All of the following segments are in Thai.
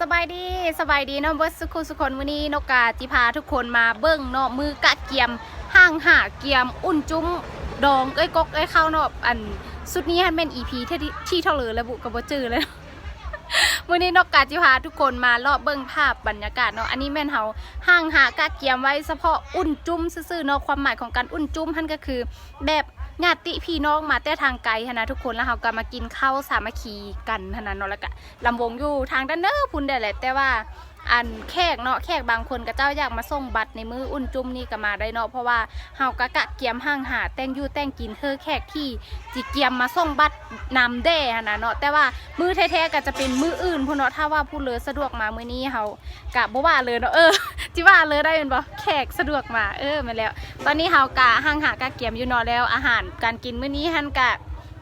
สบายดีสบายดีเนาะเบิร์สุขุสุคนวันนี้นกกาจิพาทุกคนมาเบิ้งเนาะมือกะเกียมห้างหาเกียมอุ่นจุ้มดองเอ้ยกกเอ้ยเข้าเนาะอันสุดนี้ฮันเป็นอีพีที่ที่เท่าเลยระบุกับบจือเลยวันนี้นกกาจิพาทุกคนมาเลาะเบิ้งภาพบรรยากาศเนาะอันนี้แม่นเฮาห้างหากะเกียมไว้เฉพาะอุ่นจุ้มซื่อๆเนาะความหมายของการอุ่นจุ้มท่านก็คือแบบ ญาติพี่น้องมาแต่ทางไกลหั้นะทุกคนแล้วเฮาก็มากินข้าวสามัคคีกันหั้นะเนาะแล้วก็ลำวงอยู่ทางด้านเนอพุ่นได้แหละแต่ว่าอันแขกเนาะแขกบางคนก็เจ้าอยากมาส่งบัตรในมืออุ่นจุ่มนี่ก็มาได้เนาะเพราะว่าเฮากะกะเกียมห้างหาแต่งยู่แต่งกินเธอแขกที่จิเกียมมาส่งบัตรนำแด่นะเนาะแต่ว่ามือแท้ๆก็จะเป็นมืออื่นพุ่นเนาะถ้าว่าผู้เลอสะดวกมามือนี้เฮากะบ่ว่าเลยเนาะเออ จิว่าเลยได้เป็นบ่แขกสะดวกมาเออมาแล้ว ตอนนี้เฮากะห้างหากะเกียมอยู่นาะแล้วอาหารการกินมื้อนี้หันกะ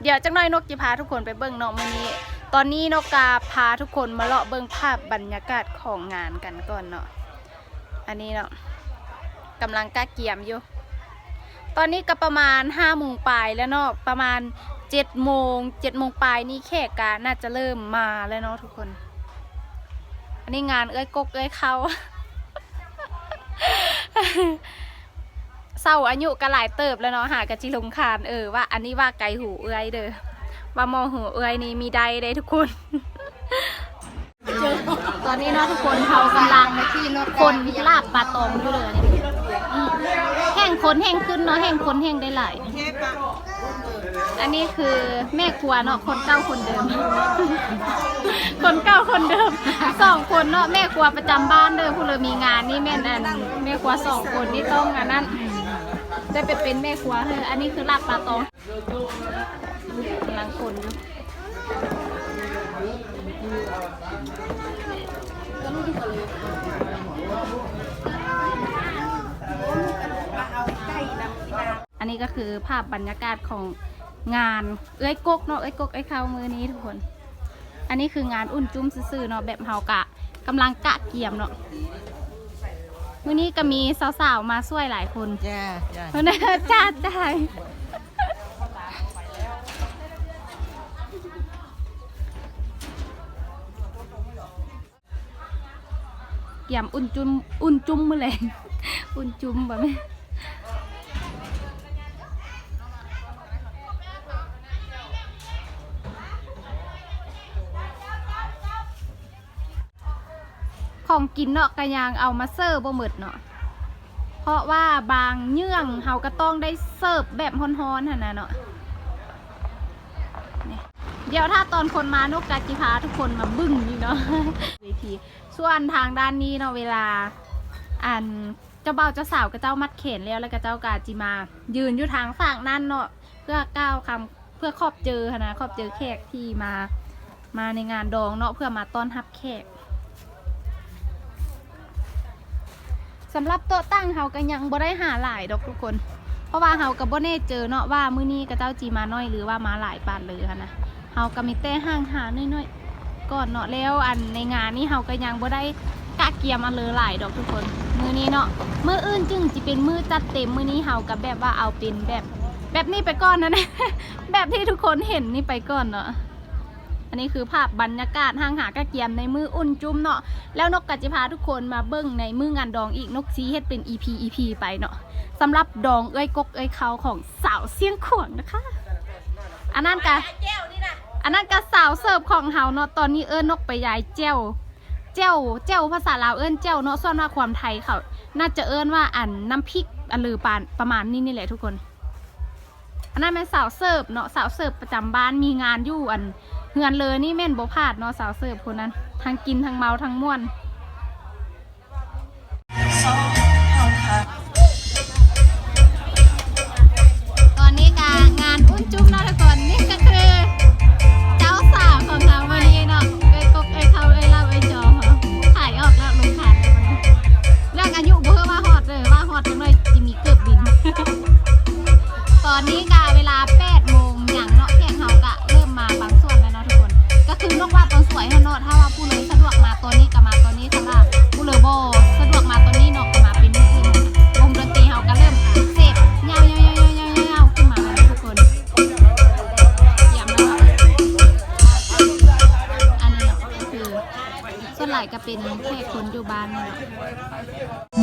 เดี๋ยวจักหน่อยนกจะพาทุกคนไปเบิ่งเนาะมื้อนี้ ตอนนี้นกกาพาทุกคนมาเลาะเบิ่งภาพบรรยากาศของงานกันก่อนเนาะอันนี้เนาะกำลังกะเกียมอยู่ ตอนนี้ก็ประมาณห้าโมงปลายแล้วเนาะประมาณเจ็ดโมงเจ็ดโมงปลายนี่แขกกาน่าจะเริ่มมาแล้วเนาะทุกคน อันนี้งานเอ้ยกกเอ้ยเขา เศร้าอายุก็หลายเติบแล้วเนาะหากะจิลงคานเออว่าอันนี้ว่าไกลหูเอื้อยเด้อว่ามองหูเอื้อยนี่มีใดเด้ทุกคน ตอนนี้เนาะทุกคนเขากำลังมาที่คนลาบปลาตองอยู่เลยนี่อืมแห้งคนแห้งขึ้นเนาะแห้งคนแห้งได้หลาย อันนี้คือแม่ครัวเนาะคนเก้าคนเดิม คนเก้าคนเดิมสองคนเนาะแม่ครัวประจำบ้านเด้อผู้เลยมีงานนี่แม่นอันแม่ครัวสองคนนี่ต้องอันนั้นได้ไปเป็นแม่ครัวเธออันนี้คือลาบปลาตองกำลังคนอยู่อันนี้ก็คือภาพบรรยากาศของ งานเอ้ยกกเนาะเอ้ยกกเอ้ยเข้ามือนี้ทุกคน อันนี้คืองานอุ่นจุ้มซื่อๆเนาะแบบเฮากะกำลังกะเกียมเนาะมื้อนี้ก็มีสาวๆมาช่วยหลายคนจ้าจ้าเพราะนั้นจ้าจ้าเกียมอุ่นจุ้มอุ่นจุ้มมื้อแลงอุ่นจุ้มแบบนี้ ของกินเนาะกระยางเอามาเสิร์ฟบ่หมดเนาะเพราะว่าบางเยื่องเฮาก็ต้องได้เสิร์ฟแบบฮ้อนๆหั่นน่ะเนาะเดี๋ยวถ้าตอนคนมานกกาจิพาทุกคนมาบึ้งนี่เนาะเวทีส่วนทางด้านนี้เนาะเวลาอันเจ้าเบาเจ้าสาวก็เจ้ามัดเขนแล้วแล้วก็เจ้ากาจิมา ยืนอยู่ทางฝั่งนั่นเนาะเพื่อก้าวคำเพื่อขอบเจอนนะขอบเจอแขกที่มามาในงานดองเนาะเพื่อมาต้อนรับแขก สำหรับโต๊ะตั้งเฮาก็ยังบ่ได้หาหลายดอกทุกคน เพราะว่าเฮาก็บ่แน่เจอเนาะว่ามื้อนี้ก็เจ้าจีมาน้อยหรือว่ามาหลายปานเลยค่ะนะเฮาก็มีแต่ห่างหาน้อยๆก่อนเนาะแล้วอันในงานนี้เฮาก็ยังบ่ได้กะเกียมมาเลยหลายดอกทุกคน มื้อนี้เนาะมื้ออื่นจึงสิเป็นมื้อจัดเต็มมื้อนี้เฮาก็แบบว่าเอาเป็นแบบ แบบนี้ไปก่อนนะนะแบบที่ทุกคนเห็นนี่ไปก่อนเนาะ อันนี้คือภาพบรรยากาศห้างหากระเกียมในมืออุ่นจุ้มเนาะแล้วนกกัจิพาทุกคนมาเบิ้งในมืองานดองอีกนกซีเฮ็ดเป็น EP EP ไปเนาะสำหรับดองเอ้ยกกเอ้ยเขาของสาวเสียงขวงนะคะ อันนั้นกะอันนั้นกะสาวเสิร์ฟของเฮาเนาะตอนนี้เอิ้นนกไปยายเจ้วเจ้วเจ้วภาษาลาวเอิ้นเจ้วเนาะส่วนว่าความไทยเขาน่าจะเอิ้นว่าอันน้ำพริกอันลือปานประมาณนี้นี่แหละทุกคนอันนั้นเป็นสาวเสิร์ฟเนาะสาวเสิร์ฟประจำบ้านมีงานอยู่อัน เฮือนเลยนี่แม่นบ่พลาดเนาะสาวเสิร์ฟคนนั้นทั้งกินทั้งเมาทั้งม่วน เป็นแค่คนอยู่บ้านนี่แหละ